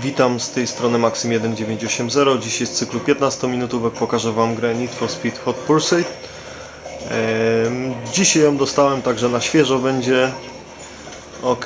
Witam z tej strony Maxim1980. Dzisiaj z cyklu 15 minutówek pokażę Wam grę Need for Speed Hot Pursuit. Dzisiaj ją dostałem, także na świeżo będzie. Ok,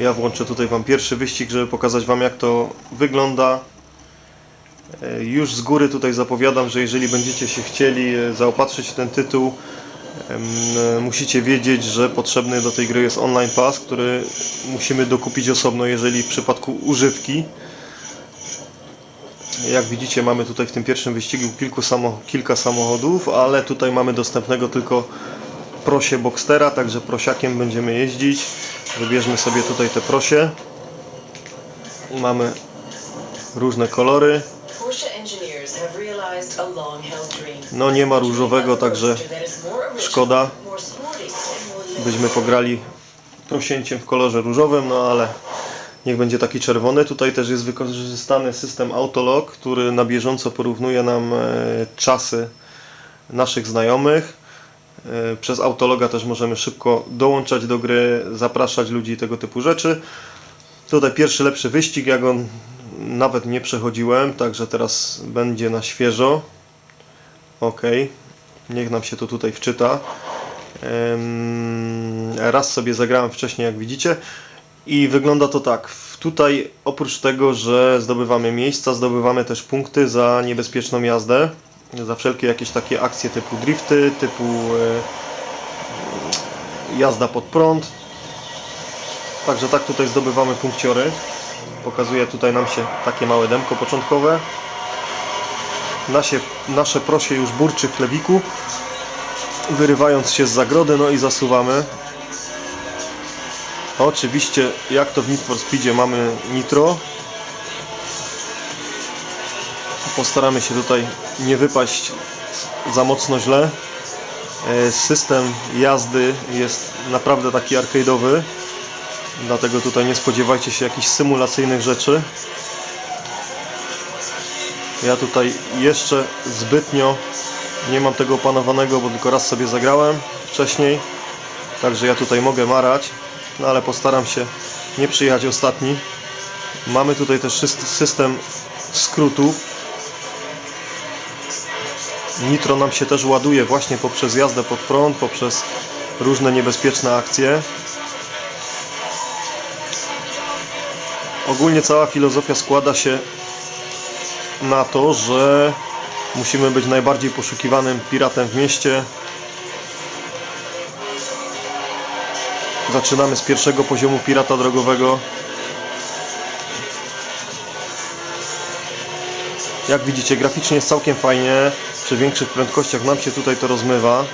ja włączę tutaj Wam pierwszy wyścig, żeby pokazać Wam jak to wygląda. E, Już z góry tutaj zapowiadam, że jeżeli będziecie się chcieli e, zaopatrzyć w ten tytuł, musicie wiedzieć, że potrzebny do tej gry jest online pass, który musimy dokupić osobno, jeżeli w przypadku używki. Jak widzicie mamy tutaj w tym pierwszym wyścigu kilku samo, kilka samochodów, ale tutaj mamy dostępnego tylko prosie Boxstera, także prosiakiem będziemy jeździć. Wybierzmy sobie tutaj te prosie. Mamy różne kolory. No nie ma różowego, także szkoda. Byśmy pograli prosięciem w kolorze różowym, no ale niech będzie taki czerwony. Tutaj też jest wykorzystany system Autolog, który na bieżąco porównuje nam e, czasy naszych znajomych. E, Przez Autologa też możemy szybko dołączać do gry, zapraszać ludzi i tego typu rzeczy. Tutaj pierwszy lepszy wyścig, ja go nawet nie przechodziłem, także teraz będzie na świeżo. Ok, niech nam się to tutaj wczyta. Raz sobie zagrałem wcześniej, jak widzicie. I wygląda to tak. Tutaj oprócz tego, że zdobywamy miejsca, zdobywamy też punkty za niebezpieczną jazdę. Za wszelkie jakieś takie akcje typu drifty, typu e, jazda pod prąd. Także tak tutaj zdobywamy punkciory. Pokazuje tutaj nam się takie małe demko początkowe. Nasze, nasze prosie już burczy w chlebiku wyrywając się z zagrody, no i zasuwamy. Oczywiście, jak to w Need for Speedzie mamy nitro. Postaramy się tutaj nie wypaść za mocno źle. E, System jazdy jest naprawdę taki arcade'owy. Dlatego tutaj nie spodziewajcie się jakichś symulacyjnych rzeczy. Ja tutaj jeszcze zbytnio nie mam tego opanowanego, bo tylko raz sobie zagrałem wcześniej. Także ja tutaj mogę marać, no ale postaram się nie przyjechać ostatni. Mamy tutaj też syst- system skrótów. Nitro nam się też ładuje właśnie poprzez jazdę pod prąd, poprzez różne niebezpieczne akcje. Ogólnie cała filozofia składa się na to, że musimy być najbardziej poszukiwanym piratem w mieście. Zaczynamy z pierwszego poziomu pirata drogowego. Jak widzicie, graficznie jest całkiem fajnie. Przy większych prędkościach nam się tutaj to rozmywa.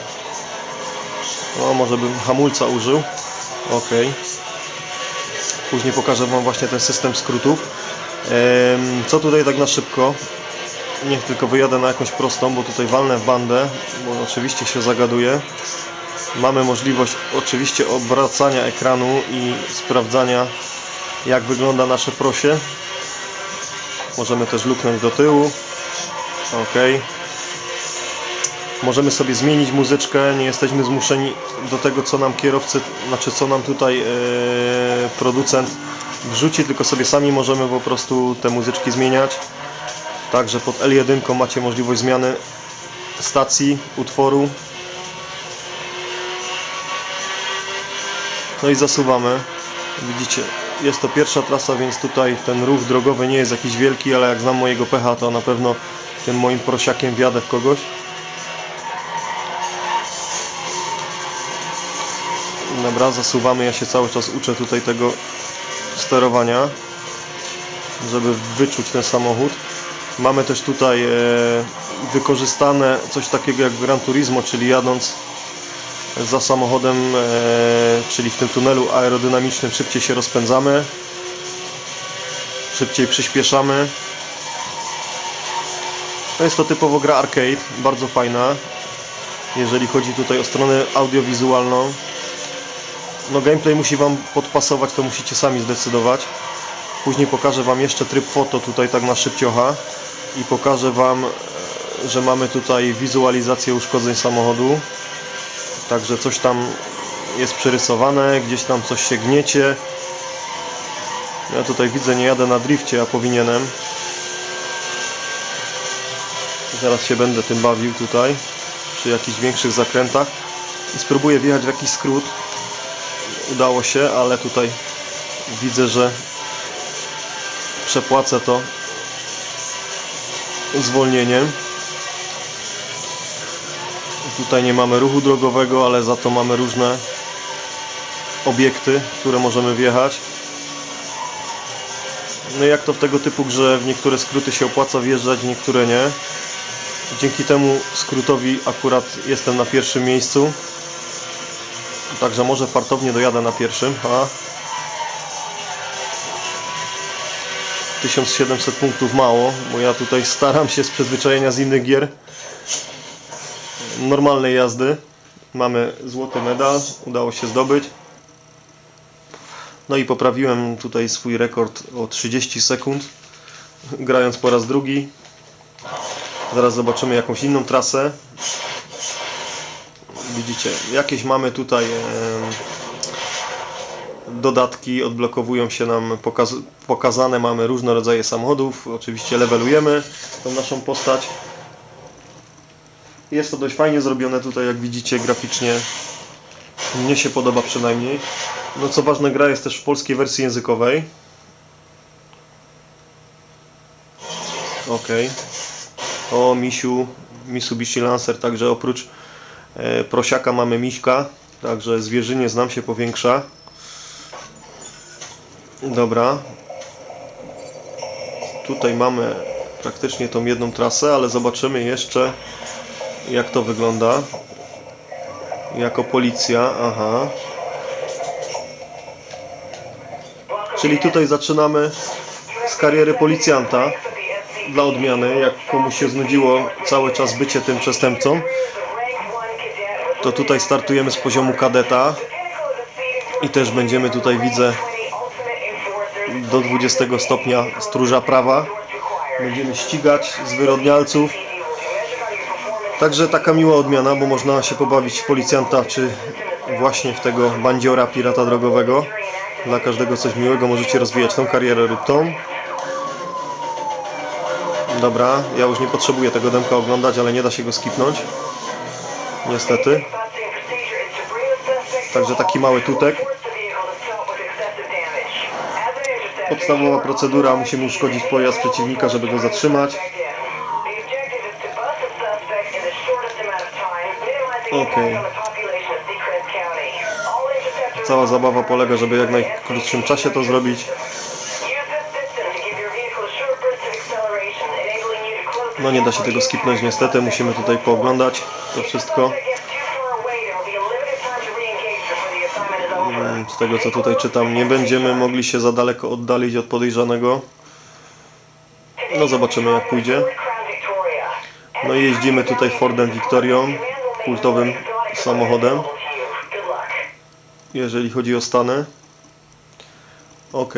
O, może bym hamulca użył. Ok. Później pokażę Wam właśnie ten system skrótów. Co tutaj tak na szybko? Niech tylko wyjadę na jakąś prostą, bo tutaj walnę w bandę, bo oczywiście się zagaduje. Mamy możliwość oczywiście obracania ekranu i sprawdzania jak wygląda nasze prosie. Możemy też luknąć do tyłu. Ok. Możemy sobie zmienić muzyczkę, nie jesteśmy zmuszeni do tego co nam kierowcy, znaczy co nam tutaj e, producent wrzuci, tylko sobie sami możemy po prostu te muzyczki zmieniać. Także pod L1 macie możliwość zmiany stacji, utworu. No i zasuwamy. Widzicie, jest to pierwsza trasa, więc tutaj ten ruch drogowy nie jest jakiś wielki, ale jak znam mojego pecha, to na pewno tym moim prosiakiem wjadę w kogoś. Dobra, zasuwamy. Ja się cały czas uczę tutaj tego sterowania, żeby wyczuć ten samochód. Mamy też tutaj e, wykorzystane coś takiego jak Gran Turismo, czyli jadąc za samochodem, e, czyli w tym tunelu aerodynamicznym szybciej się rozpędzamy, szybciej przyspieszamy. To jest to typowo gra arcade, bardzo fajna, jeżeli chodzi tutaj o stronę audiowizualną. No gameplay musi Wam podpasować, to musicie sami zdecydować. Później pokażę Wam jeszcze tryb foto tutaj tak na szybciocha i pokażę Wam, e, że mamy tutaj wizualizację uszkodzeń samochodu. Także coś tam jest przerysowane, gdzieś tam coś się gniecie. Ja tutaj widzę, nie jadę na drifcie, a powinienem. Zaraz się będę tym bawił tutaj, przy jakichś większych zakrętach. I spróbuję wjechać w jakiś skrót. Udało się, ale tutaj widzę, że przepłacę to zwolnieniem. Tutaj nie mamy ruchu drogowego, ale za to mamy różne obiekty, które możemy wjechać. No jak to w tego typu grze, w niektóre skróty się opłaca wjeżdżać, w niektóre nie. Dzięki temu skrótowi akurat jestem na pierwszym miejscu. Także może fartownie dojadę na pierwszym. A 1700 punktów mało, bo ja tutaj staram się z przyzwyczajenia z innych gier normalnej jazdy. Mamy złoty medal, udało się zdobyć. No i poprawiłem tutaj swój rekord o 30 sekund, grając po raz drugi. Zaraz zobaczymy jakąś inną trasę. Widzicie, jakieś mamy tutaj dodatki, odblokowują się nam pokaz pokazane, mamy różne rodzaje samochodów. Oczywiście levelujemy tą naszą postać. Jest to dość fajnie zrobione tutaj, jak widzicie, graficznie. Mnie się podoba przynajmniej. No co ważne, gra jest też w polskiej wersji językowej. Ok. O, misiu, Mitsubishi Lancer, także oprócz prosiaka mamy miśka, także zwierzyniec nam się powiększa. Dobra. Tutaj mamy praktycznie tą jedną trasę, ale zobaczymy jeszcze jak to wygląda. Jako policja, aha. Czyli tutaj zaczynamy z kariery policjanta dla odmiany. Jak komuś się znudziło cały czas bycie tym przestępcą, to tutaj startujemy z poziomu kadeta i też będziemy tutaj widzę do 20 stopnia stróża prawa. Będziemy ścigać zwyrodnialców. Także taka miła odmiana, bo można się pobawić w policjanta, czy właśnie w tego bandziora, pirata drogowego. Dla każdego coś miłego, możecie rozwijać tą karierę lub tą. Dobra, ja już nie potrzebuję tego demka oglądać, ale nie da się go skipnąć. Niestety. Także taki mały tutek. Podstawowa procedura, musimy uszkodzić pojazd przeciwnika, żeby go zatrzymać. Okej. Cała zabawa polega, żeby jak najkrótszym czasie to zrobić. No nie da się tego skipnąć niestety, musimy tutaj pooglądać to wszystko. Mm, Z tego co tutaj czytam, nie będziemy mogli się za daleko oddalić od podejrzanego. No zobaczymy jak pójdzie. No i jeździmy tutaj Fordem Victorią, kultowym samochodem, jeżeli chodzi o Stany. Ok.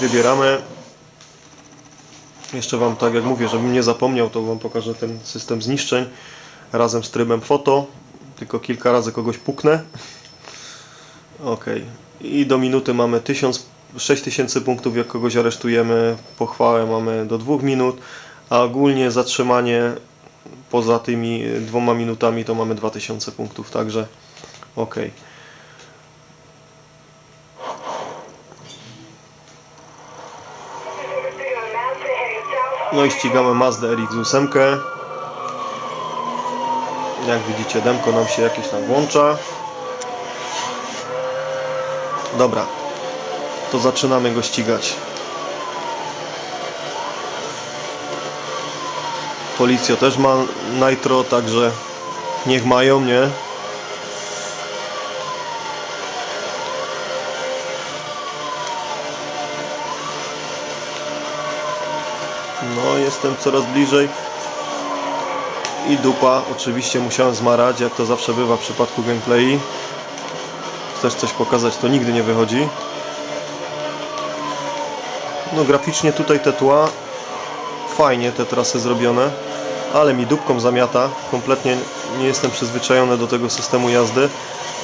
Wybieramy. Jeszcze Wam, tak jak mówię, żebym nie zapomniał, to Wam pokażę ten system zniszczeń razem z trybem foto. Tylko kilka razy kogoś puknę. Ok. I do minuty mamy 1000, 6000 punktów, jak kogoś aresztujemy. Pochwałę mamy do 2 minut, a ogólnie zatrzymanie poza tymi dwoma minutami to mamy 2000 punktów, także ok. No i ścigamy Mazda RX-8. Jak widzicie, demko nam się jakieś tam włącza. Dobra, to zaczynamy go ścigać. Policja też ma nitro, także niech mają, nie? No, jestem coraz bliżej. I dupa, oczywiście musiałem zmarać, jak to zawsze bywa w przypadku gameplayi. Chcesz coś pokazać, to nigdy nie wychodzi. No graficznie tutaj te tła, fajnie te trasy zrobione. ale mi dupką zamiata. Kompletnie nie jestem przyzwyczajony do tego systemu jazdy.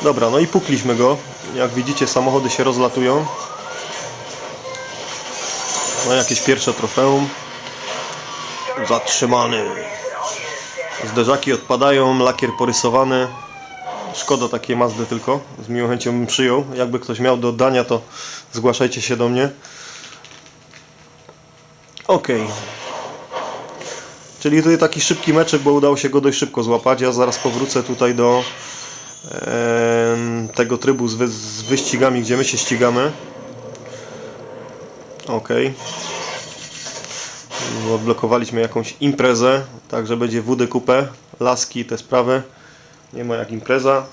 Dobra, no i pukliśmy go. Jak widzicie, samochody się rozlatują. No jakieś pierwsze trofeum. Zatrzymany. Zderzaki odpadają, lakier porysowany. Szkoda takiej Mazdy tylko. Z miłą chęcią bym przyjął. Jakby ktoś miał do oddania, to zgłaszajcie się do mnie. Ok. Czyli tutaj taki szybki meczek, bo udało się go dość szybko złapać. Ja zaraz powrócę tutaj do tego trybu z, wy, z wyścigami, gdzie my się ścigamy. Ok. Odblokowaliśmy jakąś imprezę, także będzie WD kupę, laski te sprawy. Nie ma jak impreza.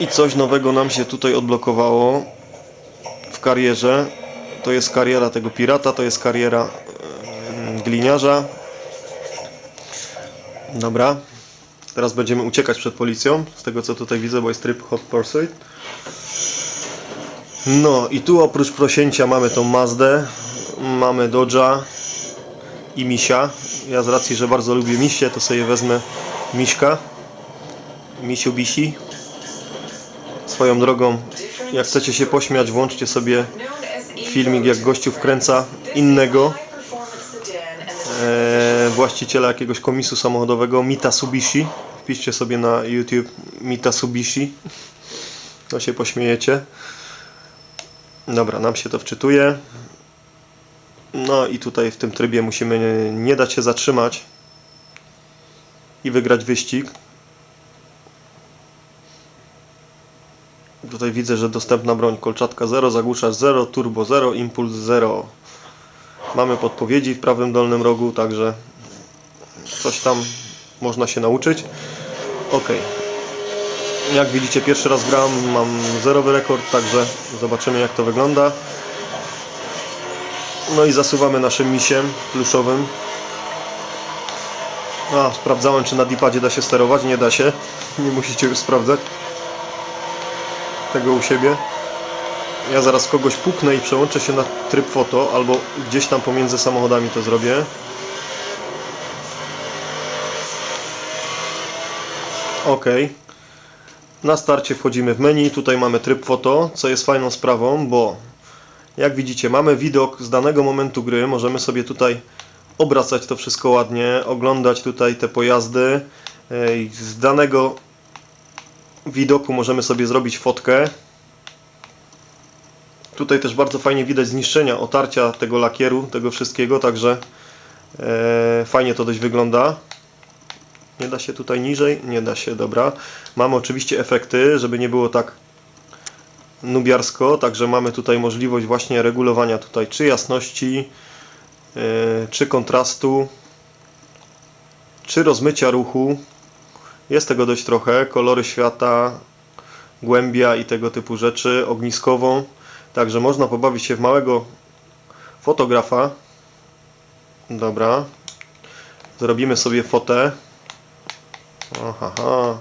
I coś nowego nam się tutaj odblokowało w karierze. To jest kariera tego pirata, to jest kariera gliniarza. Dobra. Teraz będziemy uciekać przed policją, z tego co tutaj widzę, bo jest tryb Hot Pursuit. No i tu oprócz prosięcia mamy tą Mazdę, mamy Dodge'a i Misia. Ja z racji, że bardzo lubię misie, to sobie wezmę Miśka. Misiu Bisi. Swoją drogą, jak chcecie się pośmiać, włączcie sobie filmik, jak gościu wkręca innego e, właściciela jakiegoś komisu samochodowego, Mitsubishi. Wpiszcie sobie na YouTube Mitsubishi. To się pośmiejecie. Dobra, nam się to wczytuje. No i tutaj w tym trybie musimy nie dać się zatrzymać i wygrać wyścig. Tutaj widzę, że dostępna broń kolczatka 0, zagłuszacz 0, turbo 0, impuls 0. Mamy podpowiedzi w prawym dolnym rogu, także coś tam można się nauczyć. Ok. Jak widzicie, pierwszy raz gram, mam zerowy rekord, także zobaczymy jak to wygląda. No i zasuwamy naszym misiem pluszowym. A, sprawdzałem czy na dipadzie da się sterować, nie da się. Nie musicie już sprawdzać tego u siebie. Ja zaraz kogoś puknę i przełączę się na tryb foto, albo gdzieś tam pomiędzy samochodami to zrobię. Ok. Na starcie wchodzimy w menu, tutaj mamy tryb foto, co jest fajną sprawą, bo jak widzicie mamy widok z danego momentu gry, możemy sobie tutaj obracać to wszystko ładnie, oglądać tutaj te pojazdy. Z danego widoku możemy sobie zrobić fotkę. Tutaj też bardzo fajnie widać zniszczenia, otarcia tego lakieru, tego wszystkiego, także e, fajnie to dość wygląda. Nie da się tutaj niżej? Nie da się, dobra. Mamy oczywiście efekty, żeby nie było tak nubiarsko, także mamy tutaj możliwość właśnie regulowania tutaj czy jasności, e, czy kontrastu, czy rozmycia ruchu. Jest tego dość trochę, kolory świata, głębia i tego typu rzeczy, ogniskową. Także można pobawić się w małego fotografa. Dobra. Zrobimy sobie fotę. Aha.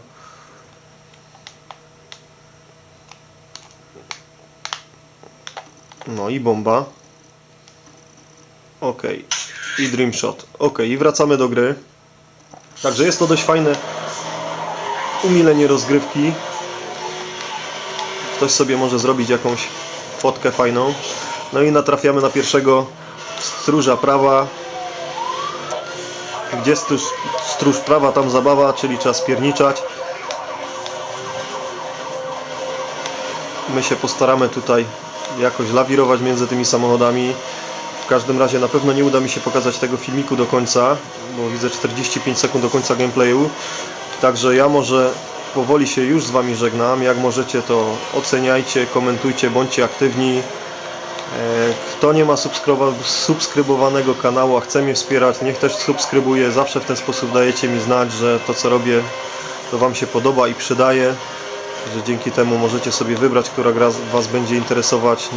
No i bomba. Ok. I Dream Shot. Ok, i wracamy do gry. Także jest to dość fajne umilenie rozgrywki. Ktoś sobie może zrobić jakąś fotkę fajną. No i natrafiamy na pierwszego stróża prawa. Gdzie stróż, stróż prawa, tam zabawa, czyli trzeba spierniczać. My się postaramy tutaj jakoś lawirować między tymi samochodami. W każdym razie na pewno nie uda mi się pokazać tego filmiku do końca, bo widzę 45 sekund do końca gameplayu. Także ja może powoli się już z Wami żegnam. Jak możecie to oceniajcie, komentujcie, bądźcie aktywni. Kto nie ma subskrybowanego kanału, a chce mnie wspierać, niech też subskrybuje. Zawsze w ten sposób dajecie mi znać, że to co robię to Wam się podoba i przydaje. Że dzięki temu możecie sobie wybrać, która gra Was będzie interesować,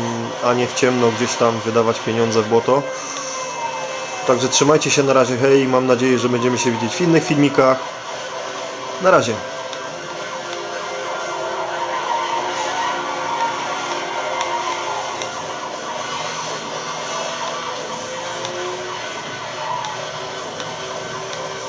a nie w ciemno gdzieś tam wydawać pieniądze w błoto. Także trzymajcie się na razie, hej, mam nadzieję, że będziemy się widzieć w innych filmikach. Na razie.